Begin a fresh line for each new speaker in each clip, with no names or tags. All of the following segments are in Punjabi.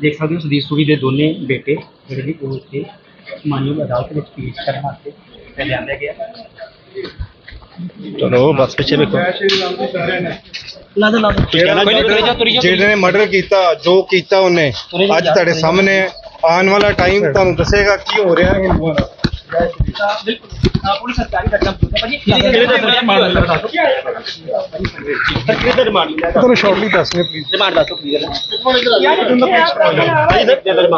ਦੇਖ ਸਕਦੇ ਹੋ ਸਦੀਸ਼ ਸੂਰੀ ਦੇ ਦੋਨੇ ਬੇਟੇ ਜਿਹੜੇ ਵੀ ਕੋਰਟ ਤੇ ਮਾਨਯੋਗ ਅਦਾਲਤ ਵਿੱਚ ਪੇਸ਼ ਕਰਨ ਵਾਸਤੇ ਲਿਆਂਦਾ ਗਿਆ
ਚਲੋ ਬਸ ਪਿੱਛੇ ਵੇਖੋ।
ਲਾ ਦੋ ਲਾ ਦੋ।
ਜਿਹੜੇ ਨੇ ਮਰਡਰ ਕੀਤਾ ਜੋ ਕੀਤਾ ਉਹਨੇ। ਅੱਜ ਤੁਹਾਡੇ ਸਾਹਮਣੇ। ਆਉਣ ਵਾਲਾ ਟਾਈਮ ਤੁਹਾਨੂੰ ਦੱਸੇਗਾ ਕੀ ਹੋ ਰਿਹਾ। ਹੈ
ਬਿਲਕੁਲ। ਪੁਲਿਸ ਸਰਕਾਰੀ ਘਟਨਾ ਪੁੱਛਦਾ ਭਾਜੀ ਕਿਹੜੇ ਦਾ ਰਿਮਾਂਡ ਮਿਲਿਆ ਦੱਸੋ ਕਿਹੜੇ ਦਾ ਰਿਮਾਂਡ ਮਿਲਿਆ
ਤੁਹਾਨੂੰ ਸ਼ਾਰਟਲੀ ਦੱਸਨੇ ਪਲੀਜ਼
ਰਿਮਾਂਡ ਦੱਸੋ ਕਲੀਅਰ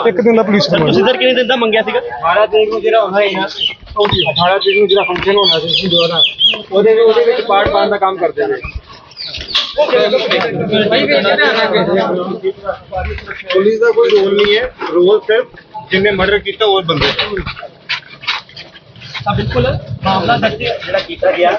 ਇੱਕ ਦਿਨ ਦਾ ਪੁਲਿਸ
ਸਰ ਤੁਸੀਂ ਸਰ ਕਿਹਨੇ ਦਿਨ ਦਾ ਮੰਗਿਆ ਸੀਗਾ?
18 ਤਰੀਕ ਨੂੰ ਜਿਹੜਾ ਹੋਣਾ ਹੈ ਨਾ 18 ਤਰੀਕ ਨੂੰ ਜਿਹੜਾ ਫੰਕਸ਼ਨ ਹੋਣਾ ਸੀ ਹਿੰਦੂਆਂ ਉਹਦੇ ਉਹਦੇ ਵਿੱਚ ਪਾਰਟ ਪਾਉਣ ਦਾ ਕੰਮ ਕਰਦੇ ਨੇ। ਪੁਲਿਸ ਦਾ ਕੋਈ ਰੋਲ ਨਹੀਂ ਹੈ। ਰੋਲ ਸਿਰਫ ਜਿੰਨੇ ਮਰਡਰ ਕੀਤਾ ਉਹ ਬੰਦੇ ਦਾ।
ਤਾਂ ਬਿਲਕੁਲ ਮਾਮਲਾ ਦਰਜ ਜਿਹੜਾ ਕੀਤਾ ਗਿਆ।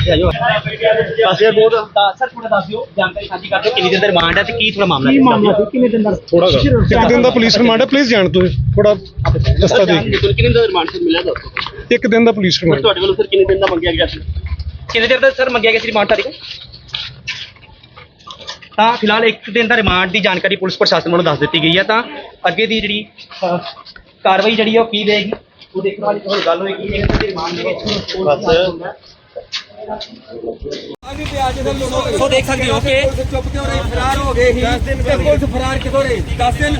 ਪਾਸੇ ਬਹੁਤ ਤਾਂ ਸਰ ਥੋੜਾ ਦੱਸ ਦਿਓ ਜਾਣਕਾਰੀ ਸਾਂਝੀ ਕਰ ਦਿਓ ਕਿੰਨੀ ਦਿਨ ਦਾ ਰਿਮਾਂਡ ਹੈ ਤੇ ਕੀ ਥੋੜਾ ਮਾਮਲਾ ਕੀ ਮਾਮਲਾ ਸੀ? ਕਿੰਨੇ ਦਿਨ ਦਾ
ਥੋੜਾ ਇੱਕ ਦਿਨ ਦਾ ਪੁਲਿਸ ਰਿਮਾਂਡ ਹੈ ਪਲੀਜ਼ ਜਾਣ ਦਿਓ ਥੋੜਾ ਰਸਤਾ ਦੇ
ਕਿੰਨੇ ਦਿਨ ਦਾ ਰਿਮਾਂਡ ਸਰ ਮਿਲਿਆ ਦੱਸੋ
ਇੱਕ ਦਿਨ ਦਾ ਪੁਲਿਸ
ਸਰ
ਰਿਮਾਂਡ।
ਤੁਹਾਡੇ ਵੱਲੋਂ ਸਰ ਕਿੰਨੇ ਦਿਨ ਦਾ ਮੰਗਿਆ ਗਿਆ ਸੀ? ਕਿੰਨੇ ਦਿਨ ਦਾ ਸਰ ਮੰਗਿਆ ਗਿਆ ਸੀ ਰਿਮਾਂਡ ਤਾਰੀਖ ਤਾਂ ਫਿਲਹਾਲ ਇੱਕ ਦਿਨ ਦਾ ਰਿਮਾਂਡ ਦੀ ਜਾਣਕਾਰੀ ਪੁਲਿਸ ਪ੍ਰਸ਼ਾਸਨ ਵੱਲੋਂ ਦੱਸ ਦਿੱਤੀ ਗਈ ਹੈ ਤਾਂ ਅੱਗੇ ਦੀ ਜਿਹੜੀ ਕਾਰਵਾਈ ਜਿਹੜੀ ਹੈ ਉਹ ਕੀ ਰਹੇਗੀ? ਉਹ ਦੇਖਣ ਵਾਲੀ ਤੁਹਾਨੂੰ ਗੱਲ ਹੋਏਗੀ ਇੱਕ ਦਿਨ ਦੇ ਰਿਮਾਂਡ ਦੇ ਵਿੱਚ ਬਸ। ਸੋ ਦੇਖ ਸਕਦੇ ਹੋ ਕਿ
ਚੁੱਪ ਕਿਉਂ ਰਹੀ? ਫਰਾਰ ਹੋ ਗਏ ਸੀ ਤੇ ਪੁਲਿਸ ਫਰਾਰ ਕਿੱਥੋਂ ਰਹੀ? 10 ਦਿਨ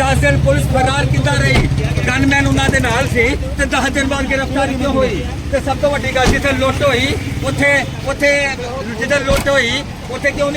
10 ਦਿਨ ਪੁਲਿਸ ਫਰਾਰ ਕਿੱਦਾਂ ਰਹੀ? ਗਨਮੈਨ ਉਹਨਾਂ ਦੇ ਨਾਲ ਸੀ ਤੇ 10 ਦਿਨ ਬਾਅਦ ਗ੍ਰਿਫਤਾਰੀ ਕਿਉਂ ਹੋਈ? ਤੇ ਸਭ ਤੋਂ ਵੱਡੀ ਗੱਲ ਜਿੱਥੇ ਲੁੱਟ ਹੋਈ ਉੱਥੇ ਉੱਥੇ ਜਿੱਥੇ ਲੁੱਟ ਹੋਈ ਉੱਥੇ ਕਿਉਂ